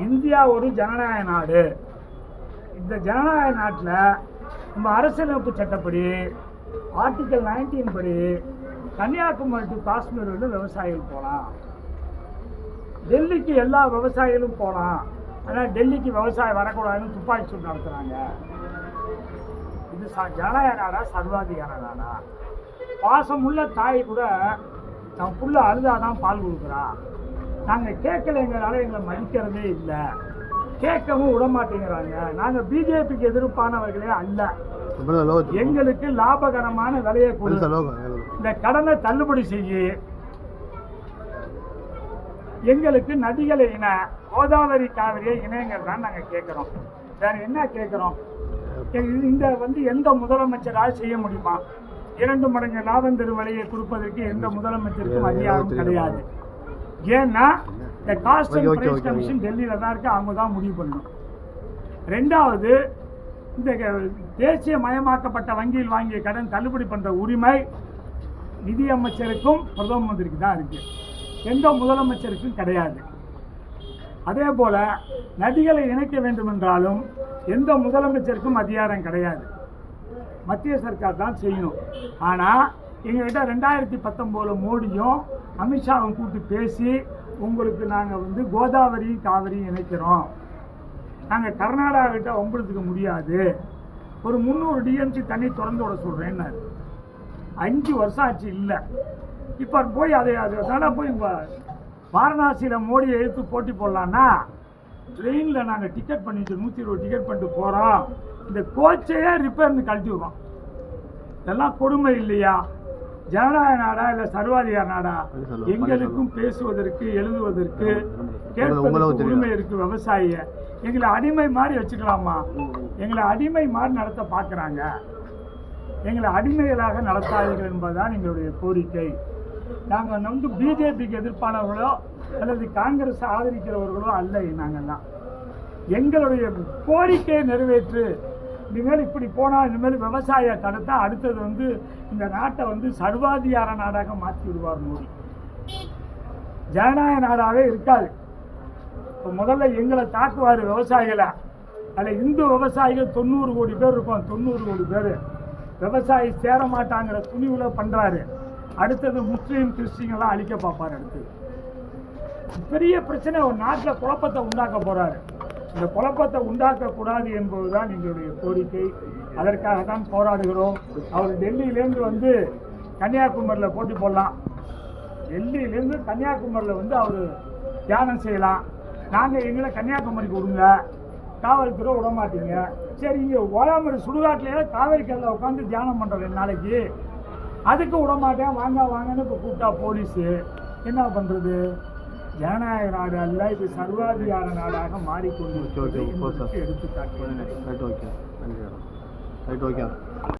India ஒரு ஜனநாயக நாடு. இந்த ஜனநாயக நாட்டில் நம்ம அரசியலமைப்பு சட்டப்படி ஆர்டிகல் 19 படி கன்னியாகுமரி டு காஷ்மீர் வந்து விவசாயிகள் போகலாம். டெல்லிக்கு எல்லா விவசாயிகளும் போகலாம். ஆனால் டெல்லிக்கு விவசாயம் வரக்கூடாதுன்னு துப்பாக்கி சூடு நடத்துகிறாங்க இது ச- ஜனநாயக நாடா சர்வாதிகார நாடா? பாசமுள்ள தாய் கூட தன் புள்ள அழுதாதான் பால் கொடுக்குறா. நாங்கள் கேட்கலைங்கிறனால எங்களை மதிக்கிறதே இல்லை. கேட்கவும் விட மாட்டேங்கிறாங்க நாங்கள் பிஜேபிக்கு எதிர்ப்பானவர்களே அல்ல. எங்களுக்கு லாபகரமான விலையை கொடு. பெருசா லோகம்? எங்களுக்கு. இந்த கடனை தள்ளுபடி செய்யு. எங்களுக்கு நதிகளை இன கோதாவரி காவிரியை இணைங்கிறதான் நாங்கள் கேட்குறோம். வேற என்ன கேட்குறோம்? இந்த வந்து எந்த முதலமைச்சரால் செய்ய முடியுமா? இரண்டு மடங்கு லாபம் தரும் விலையை கொடுப்பதற்கு எந்த முதலமைச்சருக்கும் அதிகாரம் கிடையாது. ஏன்னா இந்த காஸ்ட் அண்ட் பிரைஸ் கமிஷன் டெல்லியில தான் இருக்கு அவங்க தான் முடிவு பண்ணணும். ரெண்டாவது இந்த தேசிய மயமாக்கப்பட்ட வங்கியில் வாங்கிய கடன் தள்ளுபடி பண்ற உரிமை நிதி அமைச்சருக்கும் பிரதம மந்திரிக்கு தான் இருக்கு. எந்த முதலமைச்சருக்கும் கிடையாது. அதே போல நதிகளை இணைக்க வேண்டும் என்றாலும் எந்த முதலமைச்சருக்கும் அதிகாரம் கிடையாது. மத்திய சர்க்கார் தான் செய்யணும். ஆனால் எங்ககிட்ட ரெண்டாயிரத்தி பத்தொம்போதில் மோடியும் அமித்ஷாவும் கூப்பிட்டு பேசி உங்களுக்கு நாங்கள் வந்து கோதாவரி காவிரி இணைக்கிறோம். நாங்கள் கர்நாடகா கிட்ட ஒம்பளத்துக்க முடியாது. ஒரு முந்நூறு டிஎம்சி தண்ணி திறந்து விட சொல்கிறேன்னு அஞ்சு வருஷம் ஆச்சு இல்லை. இப்போ போய் அதை அதனால போய் வாரணாசியில் மோடியை எடுத்து போட்டி போடலான்னா ட்ரெயினில் நாங்கள் டிக்கெட் பண்ணிட்டு நூற்றி இருபது டிக்கெட் பண்ணிட்டு போகிறோம் இந்த கோச்சையே ரிப்பேர்னு கழட்டி விடுறோம். இதெல்லாம் கொடுமை இல்லையா? ஜனநாயக நாடா இல்லை சர்வாதிகார நாடா எங்களுக்கும் பேசுவதற்கு எழுதுவதற்கு கேட்பதற்கு. உரிமை இருக்கு விவசாயிய. எங்களை அடிமை மாதிரி வச்சுக்கலாமா? எங்களை அடிமை மாதிரி நடத்த பார்க்குறாங்க எங்களை அடிமைகளாக நடத்தாதீர்கள் என்பதுதான் எங்களுடைய கோரிக்கை. நாங்கள் வந்து பிஜேபிக்கு எதிர்ப்பானவர்களோ அல்லது காங்கிரஸ் ஆதரிக்கிறவர்களோ அல்ல நாங்கள்லாம் எங்களுடைய கோரிக்கையை நிறைவேற்று. இனிமேல் இப்படி போனால் இனிமேல் விவசாய தடுத்தா அடுத்தது வந்து இந்த நாட்டை வந்து சர்வாதிகார நாடாக மாற்றி விடுவார் மோடி. ஜனநாயக நாடாகவே இருக்காது. இப்போ முதல்ல எங்களை தாக்குவார் விவசாயிகளை? அதில் இந்து விவசாயிகள் தொண்ணூறு கோடி பேர் இருக்கும் தொண்ணூறு கோடி பேர். விவசாயி சேர மாட்டாங்கிற துணிவில் பண்ணுறாரு அடுத்தது முஸ்லீம் கிறிஸ்டின்லாம் அழிக்க பார்ப்பார் அடுத்து. பெரிய பிரச்சனை ஒரு நாட்டில் குழப்பத்தை உண்டாக்க போகிறாரு இந்த குழப்பத்தை உண்டாக்கக்கூடாது என்பதுதான் எங்களுடைய கோரிக்கை. அதற்காக தான் போராடுகிறோம். அவர் டெல்லியிலேருந்து வந்து கன்னியாகுமரியில் போட்டி போடலாம். டெல்லியிலேருந்து கன்னியாகுமரியில் வந்து அவர் தியானம் செய்யலாம். நாங்கள் எங்களை கன்னியாகுமரிக்கு விடுங்க. காவல்துறை விட மாட்டீங்க. சரி இங்கே ஓலாமரி சுடுகாட்டிலேயே காவேரி கல்லில் உட்காந்து தியானம் பண்ணுறோம் நாளைக்கு. அதுக்கு விட மாட்டேன். வாங்க வாங்கன்னு இப்போ கூப்பிட்டா போலீஸு. என்ன பண்ணுறது ஜனநாயக நாடு அல்ல இது சர்வாதிகார நாடாக மாறிக்கொண்டு. எடுத்துக்காட்டு ரைட் ஓகே ரைட் ஓகே.